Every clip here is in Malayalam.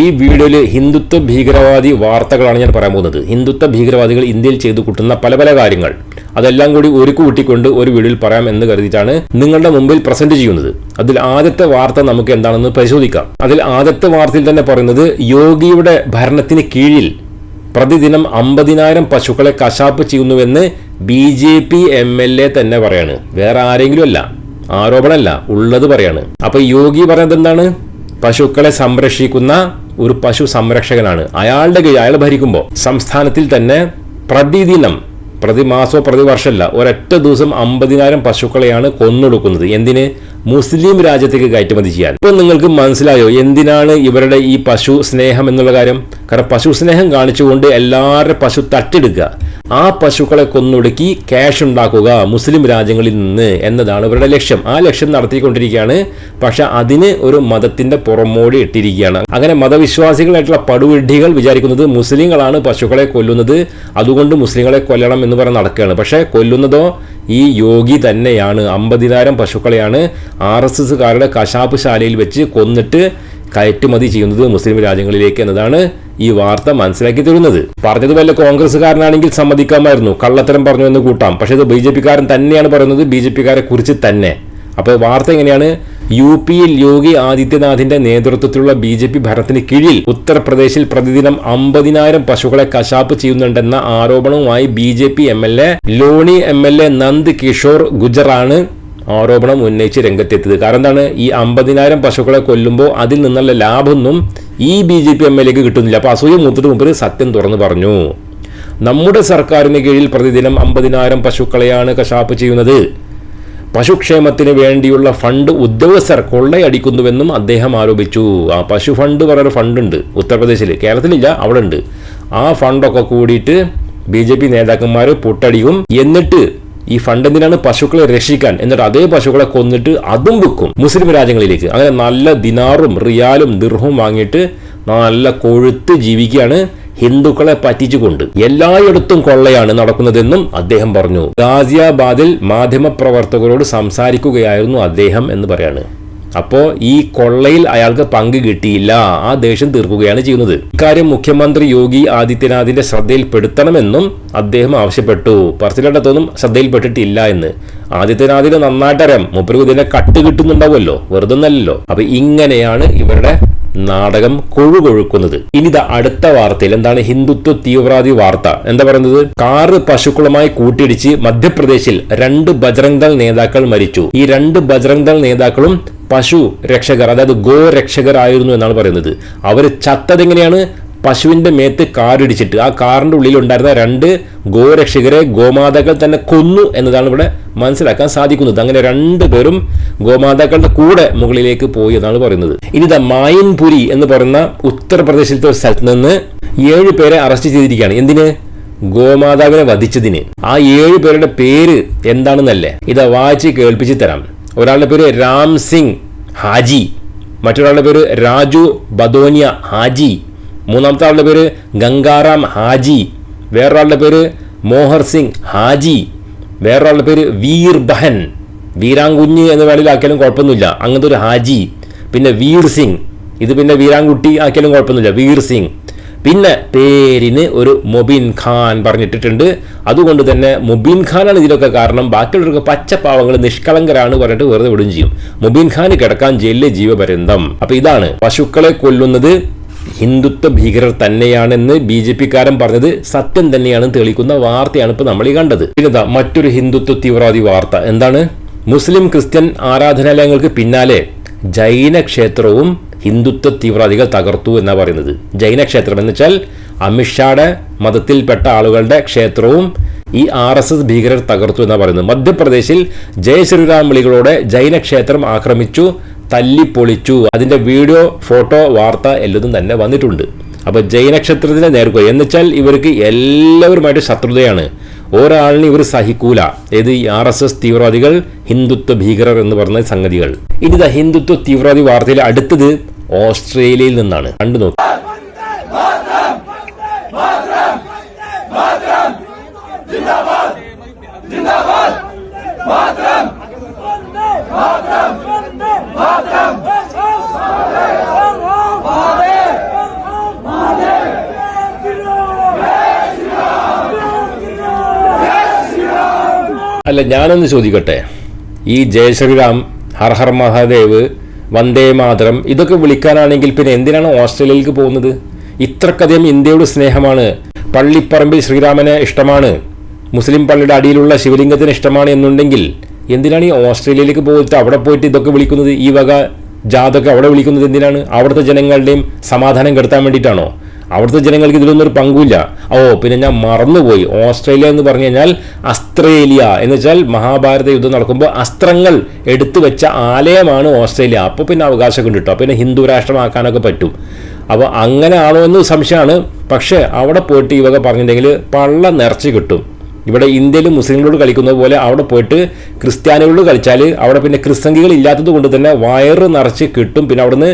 ഈ വീഡിയോയിൽ ഹിന്ദുത്വ ഭീകരവാദി വാർത്തകളാണ് ഞാൻ പറയാൻ പോകുന്നത്. ഹിന്ദുത്വ ഭീകരവാദികൾ ഇന്ത്യയിൽ ചെയ്തു കൂട്ടുന്ന പല പല കാര്യങ്ങൾ. അതെല്ലാം കൂടി ഒരു കൂട്ടിക്കൊണ്ട് ഒരു വീഡിയോയിൽ പറയാം എന്ന് കരുതിയിട്ടാണ് നിങ്ങളുടെ മുമ്പിൽ പ്രസന്റ് ചെയ്യുന്നത്. അതിൽ ആദ്യത്തെ വാർത്ത നമുക്ക് എന്താണെന്ന് പരിശോധിക്കാം. അതിൽ ആദ്യത്തെ വാർത്തയിൽ തന്നെ പറയുന്നത് യോഗിയുടെ ഭരണത്തിന് കീഴിൽ പ്രതിദിനം അമ്പതിനായിരം പശുക്കളെ കശാപ്പ് ചെയ്യുന്നുവെന്ന് B J P M L A തന്നെ പറയാണ്. വേറെ ആരെങ്കിലും അല്ല. ആരോപണമല്ല. ഉള്ളത് പറയാണ്. അപ്പൊ യോഗി പറയുന്നത് എന്താണ്? പശുക്കളെ സംരക്ഷിക്കുന്ന ഒരു പശു സംരക്ഷകനാണ്. അയാളുടെ കീഴിൽ അയാൾ ഭരിക്കുമ്പോൾ സംസ്ഥാനത്തിൽ തന്നെ പ്രതിദിനം പ്രതിമാസമോ പ്രതിവർഷമല്ല ഒരൊറ്റ ദിവസം അമ്പതിനായിരം പശുക്കളെയാണ് കൊന്നൊടുക്കുന്നത്. എന്തിന്? മുസ്ലിം രാജ്യത്തേക്ക് കയറ്റുമതി ചെയ്യാൻ. ഇപ്പം നിങ്ങൾക്ക് മനസ്സിലായോ എന്തിനാണ് ഇവരുടെ ഈ പശു സ്നേഹം എന്നുള്ള കാര്യം? കാരണം പശു സ്നേഹം കാണിച്ചുകൊണ്ട് എല്ലാവരുടെ പശു തട്ടെടുക്കുക ആ പശുക്കളെ കൊന്നൊടുക്കി ക്യാഷ് ഉണ്ടാക്കുക മുസ്ലിം രാജ്യങ്ങളിൽ നിന്ന് എന്നതാണ് ഇവരുടെ ലക്ഷ്യം. ആ ലക്ഷ്യം നടത്തിക്കൊണ്ടിരിക്കുകയാണ്. പക്ഷെ അതിന് ഒരു മതത്തിന്റെ പുറമോടി ഇട്ടിരിക്കുകയാണ്. അങ്ങനെ മതവിശ്വാസികളായിട്ടുള്ള പടുവിഡ്ഢികൾ വിചാരിക്കുന്നത് മുസ്ലിങ്ങളാണ് പശുക്കളെ കൊല്ലുന്നത്. അതുകൊണ്ട് മുസ്ലിങ്ങളെ കൊല്ലണം എന്ന് പറഞ്ഞ് നടക്കുകയാണ്. പക്ഷേ കൊല്ലുന്നതോ ഈ യോഗി തന്നെയാണ്. അമ്പതിനായിരം പശുക്കളെയാണ് ആർ എസ് എസ്സുകാരുടെ കശാപ്പ് ശാലയിൽ വെച്ച് കൊന്നിട്ട് കയറ്റുമതി ചെയ്യുന്നത് മുസ്ലിം രാജ്യങ്ങളിലേക്ക് എന്നതാണ് ഈ വാർത്ത മനസ്സിലാക്കി തരുന്നത്. പറഞ്ഞത് വല്ല കോൺഗ്രസ്സുകാരനാണെങ്കിൽ സമ്മതിക്കാമായിരുന്നു. കള്ളത്തരം പറഞ്ഞു എന്ന് കൂട്ടാം. പക്ഷേ ഇത് ബി ജെ പിക്കാരൻ തന്നെയാണ് പറയുന്നത്. ബി ജെ പിക്കാരെ കുറിച്ച് തന്നെ. അപ്പോൾ വാർത്ത എങ്ങനെയാണ്? യു പിയിൽ യോഗി ആദിത്യനാഥിന്റെ നേതൃത്വത്തിലുള്ള ബി ജെ പി ഭരണത്തിന് കീഴിൽ ഉത്തർപ്രദേശിൽ പ്രതിദിനം അമ്പതിനായിരം പശുക്കളെ കശാപ്പ് ചെയ്യുന്നുണ്ടെന്ന ആരോപണവുമായി B J P M L A Loni M L A Nand Kishore ഗുജറാണ് ആരോപണം ഉന്നയിച്ച് രംഗത്തെത്തിയത്. കാരണം എന്താണ്? ഈ അമ്പതിനായിരം പശുക്കളെ കൊല്ലുമ്പോൾ അതിൽ നിന്നുള്ള ലാഭമൊന്നും ഈ B J P M L എക്ക് കിട്ടുന്നില്ല. അപ്പോൾ അസൂയ മൂത്തിട്ട് മുമ്പ് സത്യം തുറന്നു പറഞ്ഞു. നമ്മുടെ സർക്കാരിന് കീഴിൽ പ്രതിദിനം അമ്പതിനായിരം പശുക്കളെയാണ് കശാപ്പ് ചെയ്യുന്നത്. പശുക്ഷേമത്തിന് വേണ്ടിയുള്ള ഫണ്ട് ഉദ്യോഗസ്ഥർ കൊള്ളയടിക്കുന്നുവെന്നും അദ്ദേഹം ആരോപിച്ചു. ആ പശു ഫണ്ട് പറയുന്ന ഫണ്ടുണ്ട്. ഉത്തർപ്രദേശിൽ കേരളത്തിലില്ല അവിടെ ഉണ്ട് ആ ഫണ്ടൊക്കെ കൂടിയിട്ട് ബി ജെ പി നേതാക്കന്മാർ പൊട്ടടിക്കും എന്നിട്ട് ഈ ഫണ്ട് എന്തിനാണ് പശുക്കളെ രക്ഷിക്കാൻ? എന്നിട്ട് അതേ പശുക്കളെ കൊന്നിട്ട് അതും വിൽക്കും മുസ്ലിം രാജ്യങ്ങളിലേക്ക്. അങ്ങനെ നല്ല ദിനാറും റിയാലും ദിർഹവും വാങ്ങിയിട്ട് നല്ല കൊഴുത്ത് ജീവിക്കുകയാണ് ഹിന്ദുക്കളെ പറ്റിച്ചുകൊണ്ട് എല്ലായിടത്തും കൊള്ളയാണ് നടക്കുന്നതെന്നും അദ്ദേഹം പറഞ്ഞു. ഗാസിയാബാദിൽ മാധ്യമപ്രവർത്തകരോട് സംസാരിക്കുകയായിരുന്നു അദ്ദേഹം എന്ന് പറയാണ്. അപ്പോ ഈ കൊള്ളയിൽ അയാൾക്ക് പങ്ക് കിട്ടിയില്ല. ആ ദേഷ്യം തീർക്കുകയാണ് ചെയ്യുന്നത്. ഇക്കാര്യം മുഖ്യമന്ത്രി യോഗി ആദിത്യനാഥിന്റെ ശ്രദ്ധയിൽപ്പെടുത്തണമെന്നും അദ്ദേഹം ആവശ്യപ്പെട്ടു. പറച്ചിലടത്തൊന്നും ശ്രദ്ധയിൽപ്പെട്ടിട്ടില്ല എന്ന്. ആദിത്യനാഥിന് നന്നായിട്ടറിയാം മുപ്പരുകുതിനെ കട്ട് കിട്ടുന്നുണ്ടാവുമല്ലോ. വെറുതെ നല്ലല്ലോ അപ്പൊ ഇങ്ങനെയാണ് ഇവരുടെ നാടകം കൊഴുകൊഴുക്കുന്നത്. ഇനി അടുത്ത വാർത്തയിൽ എന്താണ് ഹിന്ദുത്വ തീവ്രവാദി വാർത്ത? എന്താ പറയുന്നത്? കാറ് പശുക്കളുമായി കൂട്ടിയിടിച്ച് മധ്യപ്രദേശിൽ രണ്ട് ബജ്രംഗ് ദൾ നേതാക്കൾ മരിച്ചു. ഈ രണ്ട് ബജ്രംഗ് ദൾ നേതാക്കളും പശു രക്ഷകർ അതായത് ഗോ രക്ഷകർ ആയിരുന്നു എന്നാണ് പറയുന്നത്. അവർ ചത്തതെങ്ങനെയാണ്? പശുവിന്റെ മേത്ത് കാറിടിച്ചിട്ട് ആ കാറിന്റെ ഉള്ളിലുണ്ടായിരുന്ന രണ്ട് ഗോരക്ഷകരെ ഗോമാതാക്കൾ തന്നെ കൊന്നു എന്നതാണ് ഇവിടെ മനസ്സിലാക്കാൻ സാധിക്കുന്നത്. അങ്ങനെ രണ്ട് പേരും ഗോമാതാക്കളുടെ കൂടെ മുകളിലേക്ക് പോയി എന്നാണ് പറയുന്നത്. ഇനി ദ മായൻപുരി എന്ന് പറയുന്ന ഉത്തർപ്രദേശിലത്തെ ഒരു സ്ഥലത്ത് നിന്ന് ഏഴ് പേരെ അറസ്റ്റ് ചെയ്തിരിക്കുകയാണ്. എന്തിന്? ഗോമാതാവിനെ വധിച്ചതിന്. ആ ഏഴ് പേരുടെ പേര് എന്താണെന്നല്ലേ? ഇത് വായിച്ച് കേൾപ്പിച്ച് തരാം. ഒരാളുടെ പേര് രാം സിംഗ് ഹാജി. മറ്റൊരാളുടെ പേര് രാജു ബദോനിയ ഹാജി. മൂന്നാമത്തെ ആളുടെ പേര് ഗംഗാറാം ഹാജി. വേറൊരാളുടെ പേര് മോഹർ സിംഗ് ഹാജി. വേറൊരാളുടെ പേര് വീർ ബഹൻ. വീരാങ്കുഞ്ഞ് എന്ന വേളയിലാക്കിയാലും കുഴപ്പമൊന്നുമില്ല. അങ്ങനത്തെ ഒരു ഹാജി. പിന്നെ വീർ സിംഗ്. ഇത് പിന്നെ വീരാങ്കുട്ടി ആക്കിയാലും കുഴപ്പമൊന്നുമില്ല. വീർ സിംഗ്. പിന്നെ പേരിന് ഒരു മൊബിൻ ഖാൻ പറഞ്ഞിട്ടിട്ടുണ്ട്. അതുകൊണ്ട് തന്നെ മൊബിൻ ഖാനാണ് ഇതിലൊക്കെ കാരണം. ബാക്കിയുള്ളവർക്ക് പച്ചപ്പാവങ്ങൾ നിഷ്കളങ്കരാണ് പറഞ്ഞിട്ട് വെറുതെ വിടുകയും ചെയ്യും. മൊബിൻ ഖാൻ കിടക്കാൻ ജയിലിലെ ജീവപര്യന്തം. അപ്പൊ ഇതാണ്. പശുക്കളെ കൊല്ലുന്നത് ഹിന്ദുത്വ ഭീകരർ തന്നെയാണെന്ന് ബി ജെ പിക്കാരൻ പറഞ്ഞത് സത്യം തന്നെയാണെന്ന് തെളിയിക്കുന്ന വാർത്തയാണ് ഇപ്പോൾ നമ്മൾ ഈ കണ്ടത്. പിന്നെ മറ്റൊരു ഹിന്ദുത്വ തീവ്രവാദി വാർത്ത. എന്താണ്? മുസ്ലിം ക്രിസ്ത്യൻ ആരാധനാലയങ്ങൾക്ക് പിന്നാലെ ജൈന ക്ഷേത്രവും ഹിന്ദുത്വ തീവ്രവാദികൾ തകർത്തു എന്നാ പറയുന്നത്. ജൈന ക്ഷേത്രം എന്ന് വെച്ചാൽ അമിത്ഷായുടെ മതത്തിൽപ്പെട്ട ആളുകളുടെ ക്ഷേത്രവും ഈ ആർ എസ് എസ് ഭീകരർ തകർത്തു എന്നാണ് പറയുന്നത്. മധ്യപ്രദേശിൽ ജയ ശ്രീറാം വിളികളോടെ ജൈന ക്ഷേത്രം ആക്രമിച്ചു. തല്ലിപ്പൊളിച്ചു. അതിന്റെ വീഡിയോ ഫോട്ടോ വാർത്ത എല്ലതും തന്നെ വന്നിട്ടുണ്ട്. അപ്പോൾ ജൈനക്ഷത്രത്തിന്റെ നേർക്കുക എന്നുവെച്ചാൽ ഇവർക്ക് എല്ലാവരുമായിട്ട് ശത്രുതയാണ്. ഒരാളിനെ ഇവർ സഹിക്കൂല. ഏത് ആർ എസ് എസ് തീവ്രവാദികൾ ഹിന്ദുത്വ ഭീകരർ എന്ന് പറഞ്ഞ സംഗതികൾ. ഇനി ഹിന്ദുത്വ തീവ്രവാദി വാർത്തയിൽ അടുത്തത് ഓസ്ട്രേലിയയിൽ നിന്നാണ്. കണ്ടു നോക്കി. അല്ല ഞാനൊന്ന് ചോദിക്കട്ടെ. ഈ ജയശ്രീറാം ഹർ ഹർ മഹാദേവ് വന്ദേ മാതരം ഇതൊക്കെ വിളിക്കാനാണെങ്കിൽ പിന്നെ എന്തിനാണ് ഓസ്ട്രേലിയയിലേക്ക് പോകുന്നത്? ഇത്രക്കധികം ഇന്ത്യയോട് സ്നേഹമാണ്. പള്ളിപ്പറമ്പിൽ ശ്രീരാമനെ ഇഷ്ടമാണ്. മുസ്ലിം പള്ളിയുടെ അടിയിലുള്ള ശിവലിംഗത്തിന് ഇഷ്ടമാണ് എന്നുണ്ടെങ്കിൽ എന്തിനാണ് ഈ ഓസ്ട്രേലിയയിലേക്ക് പോയിട്ട് അവിടെ പോയിട്ട് ഇതൊക്കെ വിളിക്കുന്നത്? ഈ വക ജാതൊക്കെ അവിടെ വിളിക്കുന്നത് എന്തിനാണ്? അവിടുത്തെ ജനങ്ങളുടെയും സമാധാനം കെടുത്താൻ വേണ്ടിയിട്ടാണോ? അവിടുത്തെ ജനങ്ങൾക്ക് ഇതിലൊന്നും ഒരു പങ്കുമില്ല. ഓ പിന്നെ ഞാൻ മറന്നുപോയി. ഓസ്ട്രേലിയ എന്ന് പറഞ്ഞു കഴിഞ്ഞാൽ അസ്ത്രേലിയ. എന്ന് വെച്ചാൽ മഹാഭാരത യുദ്ധം നടക്കുമ്പോൾ അസ്ത്രങ്ങൾ എടുത്തു വെച്ച ആലയമാണ് ഓസ്ട്രേലിയ. അപ്പോൾ പിന്നെ അവകാശമൊക്കെ കേട്ടോ പിന്നെ ഹിന്ദു രാഷ്ട്രമാക്കാനൊക്കെ പറ്റും. അപ്പോൾ അങ്ങനെ ആണോ എന്ന് സംശയമാണ്. പക്ഷേ അവിടെ പോയിട്ട് ഇവക വക പറഞ്ഞിട്ടുണ്ടെങ്കിൽ പള്ള നിറച്ച് കിട്ടും. ഇവിടെ ഇന്ത്യയിൽ മുസ്ലിങ്ങളോട് കളിക്കുന്നത് പോലെ അവിടെ പോയിട്ട് ക്രിസ്ത്യാനികളോട് കളിച്ചാൽ അവിടെ പിന്നെ ക്രിസ്തങ്കികൾ ഇല്ലാത്തത് കൊണ്ട് തന്നെ വയറ് നിറച്ച് കിട്ടും. പിന്നെ അവിടുന്ന്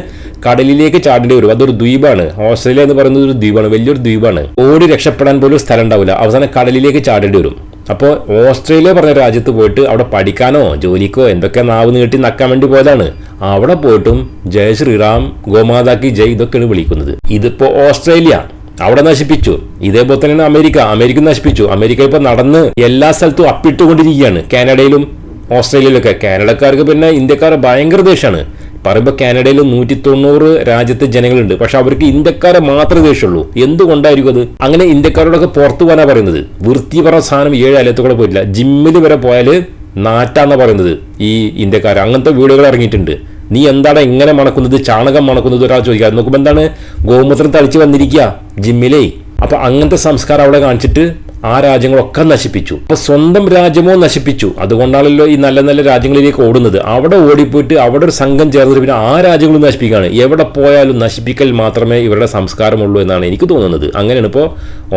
കടലിലേക്ക് ചാടേണ്ടി വരും. അതൊരു ദ്വീപാണ്. ഓസ്ട്രേലിയ എന്ന് പറയുന്നത് ഒരു ദ്വീപാണ്. വലിയൊരു ദ്വീപാണ്. ഓടി രക്ഷപ്പെടാൻ പോലും സ്ഥലം ഉണ്ടാവില്ല അവസാനം കടലിലേക്ക് ചാടേണ്ടി വരും. അപ്പോൾ ഓസ്ട്രേലിയ പറഞ്ഞ രാജ്യത്ത് പോയിട്ട് അവിടെ പഠിക്കാനോ ജോലിക്കോ എന്തൊക്കെ നാവ് നീട്ടി നക്കാൻ വേണ്ടി പോയതാണ്. അവിടെ പോയിട്ടും ജയ ശ്രീറാം ഗോമാതാക്കി ജയ് ഇതൊക്കെയാണ് വിളിക്കുന്നത്. ഇതിപ്പോൾ ഓസ്ട്രേലിയ. അവിടെ നശിപ്പിച്ചു. ഇതേപോലെ തന്നെയാണ് അമേരിക്ക. അമേരിക്ക നശിപ്പിച്ചു. അമേരിക്ക ഇപ്പൊ നടന്ന് എല്ലാ സ്ഥലത്തും അപ്പിട്ടുകൊണ്ടിരിക്കുകയാണ്. കാനഡയിലും ഓസ്ട്രേലിയയിലൊക്കെ. കാനഡക്കാർക്ക് പിന്നെ ഇന്ത്യക്കാരെ ഭയങ്കര ദേഷ്യമാണ്. പറയുമ്പോൾ കാനഡയിൽ നൂറ്റി തൊണ്ണൂറ് രാജ്യത്തെ ജനങ്ങളുണ്ട്. പക്ഷെ അവർക്ക് ഇന്ത്യക്കാരെ മാത്രമേ ദേഷ്യമുള്ളൂ. എന്തുകൊണ്ടായിരിക്കും അത്? അങ്ങനെ ഇന്ത്യക്കാരോടൊക്കെ പുറത്തു പോകാനാ പറയുന്നത്. വൃത്തി പറഞ്ഞ സാധനം ഏഴ് അലത്ത് കൂടെ പോയില്ല ജിമ്മിൽ വരെ പോയാൽ നാറ്റാന്നാ പറയുന്നത് ഈ ഇന്ത്യക്കാർ അങ്ങനത്തെ വീടുകൾ ഇറങ്ങിയിട്ടുണ്ട്. നീ എന്താണ് എങ്ങനെ മണക്കുന്നത്? ചാണകം മണക്കുന്നത് ഒരാൾ ചോദിക്കുക നോക്കുമ്പോൾ എന്താണ്? ഗോമൂത്രം തളിച്ച് വന്നിരിക്കുക ജിമ്മിലേ. അപ്പോൾ അങ്ങനത്തെ സംസ്കാരം അവിടെ കാണിച്ചിട്ട് ആ രാജ്യങ്ങളൊക്കെ നശിപ്പിച്ചു. അപ്പൊ സ്വന്തം രാജ്യമോ നശിപ്പിച്ചു. അതുകൊണ്ടാണല്ലോ ഈ നല്ല നല്ല രാജ്യങ്ങളിലേക്ക് ഓടുന്നത്. അവിടെ ഓടിപ്പോയിട്ട് അവിടെ ഒരു സംഘം ചേർന്നിട്ട് പിന്നെ ആ രാജ്യങ്ങളും നശിപ്പിക്കുകയാണ്. എവിടെ പോയാലും നശിപ്പിക്കൽ മാത്രമേ ഇവരുടെ സംസ്കാരമുള്ളൂ എന്നാണ് എനിക്ക് തോന്നുന്നത്. അങ്ങനെയാണ് ഇപ്പോൾ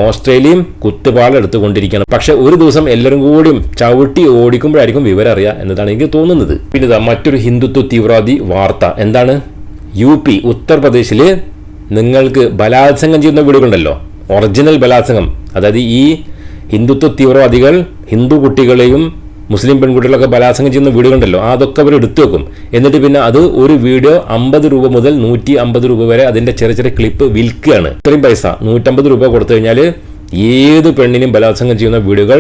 ഓസ്ട്രേലിയയും കുത്തുപാളെടുത്തുകൊണ്ടിരിക്കുകയാണ് പക്ഷെ ഒരു ദിവസം എല്ലാവരും കൂടിയും ചവിട്ടി ഓടിക്കുമ്പോഴായിരിക്കും വിവരം അറിയുക എന്നതാണ് എനിക്ക് തോന്നുന്നത്. പിന്നെ മറ്റൊരു ഹിന്ദുത്വ തീവ്രവാദി വാർത്ത. എന്താണ്? യു പി ഉത്തർപ്രദേശിൽ നിങ്ങൾക്ക് ബലാത്സംഗം ചെയ്യുന്ന വീടുകളുണ്ടല്ലോ. ഒറിജിനൽ ബലാത്സംഗം. അതായത് ഈ ഹിന്ദുത്വ തീവ്രവാദികൾ ഹിന്ദു കുട്ടികളെയും മുസ്ലിം പെൺകുട്ടികളൊക്കെ ബലാത്സംഗം ചെയ്യുന്ന വീടുകളുണ്ടല്ലോ അതൊക്കെ അവർ എടുത്തു വെക്കും. എന്നിട്ട് പിന്നെ അത് ഒരു വീഡിയോ അമ്പത് രൂപ മുതൽ നൂറ്റി അമ്പത് രൂപ വരെ അതിന്റെ ചെറിയ ചെറിയ ക്ലിപ്പ് വിൽക്കുകയാണ്. ഇത്രയും പൈസ നൂറ്റമ്പത് രൂപ കൊടുത്തു കഴിഞ്ഞാൽ ഏത് പെണ്ണിനും ബലാത്സംഗം ചെയ്യുന്ന വീടുകൾ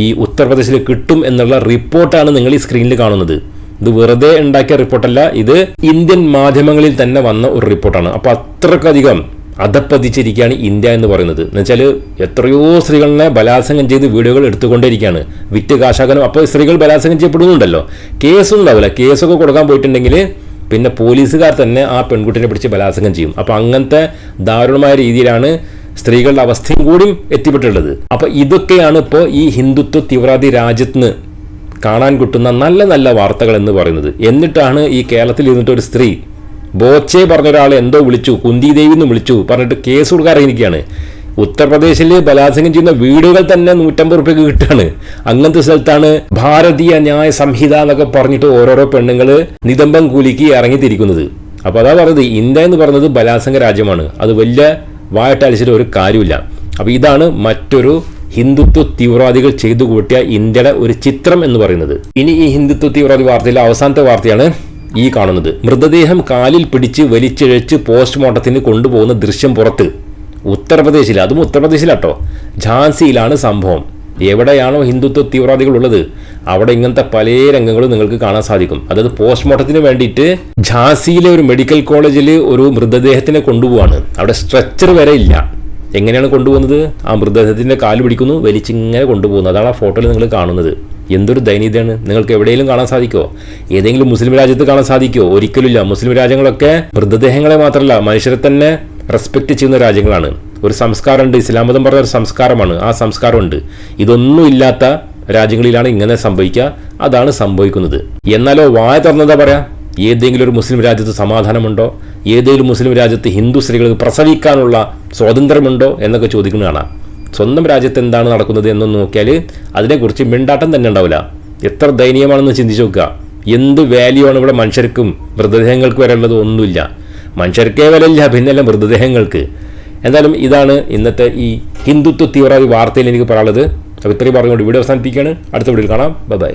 ഈ ഉത്തർപ്രദേശിൽ കിട്ടും എന്നുള്ള റിപ്പോർട്ടാണ് നിങ്ങൾ ഈ സ്ക്രീനിൽ കാണുന്നത്. ഇത് വെറുതെ ഉണ്ടാക്കിയ റിപ്പോർട്ടല്ല ഇത് ഇന്ത്യൻ മാധ്യമങ്ങളിൽ തന്നെ വന്ന ഒരു റിപ്പോർട്ടാണ്. അപ്പോൾ അത്രക്കധികം അധപ്പതിച്ചിരിക്കുകയാണ് ഇന്ത്യ എന്ന് പറയുന്നത്. എന്നുവെച്ചാൽ എത്രയോ സ്ത്രീകളെ ബലാത്സംഗം ചെയ്ത് വീഡിയോകൾ എടുത്തുകൊണ്ടിരിക്കുകയാണ് വിറ്റ് കാശാക്കാനും അപ്പോൾ സ്ത്രീകൾ ബലാത്സംഗം ചെയ്യപ്പെടുന്നുണ്ടല്ലോ. കേസൊന്നും ഉണ്ടാവില്ല കേസൊക്കെ കൊടുക്കാൻ പോയിട്ടുണ്ടെങ്കിൽ പിന്നെ പോലീസുകാർ തന്നെ ആ പെൺകുട്ടിനെ പിടിച്ച് ബലാത്സംഗം ചെയ്യും. അപ്പോൾ അങ്ങനത്തെ ദാരുണമായ രീതിയിലാണ് സ്ത്രീകളുടെ അവസ്ഥയും കൂടിയും എത്തിപ്പെട്ടുള്ളത് അപ്പോൾ ഇതൊക്കെയാണ് ഇപ്പോൾ ഈ ഹിന്ദുത്വ തീവ്രവാദി രാജ്യത്ത് കാണാൻ കിട്ടുന്ന നല്ല നല്ല വാർത്തകൾ എന്ന് പറയുന്നത്. എന്നിട്ടാണ് ഈ കേരളത്തിൽ ഇരുന്നിട്ട് ഒരു സ്ത്രീ ബോച്ചെ പറഞ്ഞ ഒരാൾ എന്തോ വിളിച്ചു കുന്തി ദേവി എന്ന് വിളിച്ചു പറഞ്ഞിട്ട് കേസ് കൊടുക്കാൻ ഇറങ്ങിയിരിക്കുകയാണ്. ഉത്തർപ്രദേശിൽ ബലാത്സംഗം ചെയ്യുന്ന വീടുകൾ തന്നെ നൂറ്റമ്പത് റുപ്യക്ക് കിട്ടുകയാണ്. അങ്ങനത്തെ സ്ഥലത്താണ് ഭാരതീയ ന്യായ സംഹിത എന്നൊക്കെ പറഞ്ഞിട്ട് ഓരോരോ പെണ്ണുങ്ങൾ നിതംബം കൂലിക്ക് ഇറങ്ങിത്തിരിക്കുന്നത്. അപ്പോൾ അതാ പറഞ്ഞത് ഇന്ത്യ എന്ന് പറയുന്നത് ബലാത്സംഗ രാജ്യമാണ്. അത് വലിയ വായട്ടലിച്ചിട്ട് ഒരു കാര്യമില്ല. അപ്പോൾ ഇതാണ് മറ്റൊരു ഹിന്ദുത്വ തീവ്രവാദികൾ ചെയ്തു കൂട്ടിയ ഇന്ത്യയുടെ ഒരു ചിത്രം എന്ന് പറയുന്നത്. ഇനി ഈ ഹിന്ദുത്വ തീവ്രവാദി വാർത്തയിലെ അവസാനത്തെ വാർത്തയാണ്. ഈ കാണുന്നത്. മൃതദേഹം കാലിൽ പിടിച്ച് വലിച്ചിഴച്ച് പോസ്റ്റ്മോർട്ടത്തിന് കൊണ്ടുപോകുന്ന ദൃശ്യം പുറത്ത്. ഉത്തർപ്രദേശിൽ അതും ഉത്തർപ്രദേശിലാട്ടോ. ഝാൻസിയിലാണ് സംഭവം. എവിടെയാണോ ഹിന്ദുത്വ തീവ്രവാദികൾ ഉള്ളത് അവിടെ ഇങ്ങനത്തെ പല രംഗങ്ങളും നിങ്ങൾക്ക് കാണാൻ സാധിക്കും. അതായത് പോസ്റ്റ്മോർട്ടത്തിന് വേണ്ടിയിട്ട് ഝാൻസിയിലെ ഒരു മെഡിക്കൽ കോളേജിൽ ഒരു മൃതദേഹത്തിനെ കൊണ്ടുപോവാണ്. അവിടെ സ്ട്രെച്ചർ വരെ ഇല്ല. എങ്ങനെയാണ് കൊണ്ടുപോകുന്നത്? ആ മൃതദേഹത്തിന്റെ കാൽ പിടിക്കുന്നു വലിച്ചിങ്ങനെ കൊണ്ടുപോകുന്നു. അതാണ് ആ ഫോട്ടോയിൽ നിങ്ങൾ കാണുന്നത്. എന്തൊരു ദൈനീതയാണ് നിങ്ങൾക്ക് എവിടെയെങ്കിലും കാണാൻ സാധിക്കുമോ ഏതെങ്കിലും മുസ്ലിം രാജ്യത്ത് കാണാൻ സാധിക്കുമോ ഒരിക്കലുമില്ല. മുസ്ലിം രാജ്യങ്ങളൊക്കെ മൃതദേഹങ്ങളെ മാത്രമല്ല മനുഷ്യരെ തന്നെ റെസ്പെക്ട് ചെയ്യുന്ന രാജ്യങ്ങളാണ്. ഒരു സംസ്കാരമുണ്ട്. ഇസ്ലാം മതം പറഞ്ഞ ഒരു സംസ്കാരമാണ്. ആ സംസ്കാരമുണ്ട്. ഇതൊന്നും ഇല്ലാത്ത രാജ്യങ്ങളിലാണ് ഇങ്ങനെ സംഭവിക്കുക. അതാണ് സംഭവിക്കുന്നത്. എന്നാലോ വായ തുറന്നതാ പറയാ? ഏതെങ്കിലും ഒരു മുസ്ലിം രാജ്യത്ത് സമാധാനമുണ്ടോ? ഏതെങ്കിലും മുസ്ലിം രാജ്യത്ത് ഹിന്ദു സ്ത്രീകൾക്ക് പ്രസവിക്കാനുള്ള സ്വാതന്ത്ര്യമുണ്ടോ എന്നൊക്കെ ചോദിക്കുന്നതാണ് സ്വന്തം രാജ്യത്ത് എന്താണ് നടക്കുന്നത് എന്നൊന്ന് നോക്കിയാൽ അതിനെക്കുറിച്ച് മിണ്ടാട്ടം തന്നെ ഉണ്ടാവില്ല. എത്ര ദയനീയമാണെന്ന് ചിന്തിച്ചു നോക്കുക. എന്ത് വാല്യൂ ആണ് ഇവിടെ മനുഷ്യർക്കും മൃതദേഹങ്ങൾക്ക് വരെ ഉള്ളത് ഒന്നുമില്ല. മനുഷ്യർക്കേ വിലയില്ല പിന്നല്ല മൃതദേഹങ്ങൾക്ക്. എന്തായാലും ഇതാണ് ഇന്നത്തെ ഈ ഹിന്ദുത്വ തീവ്രവാദി വാർത്തയിൽ എനിക്ക് പറയാനുള്ളത്. അപ്പോൾ ഇത്രയും പറഞ്ഞുകൊണ്ട് വീഡിയോ അവസാനിപ്പിക്കുകയാണ്. അടുത്ത വീഡിയോയിൽ കാണാം. ബൈ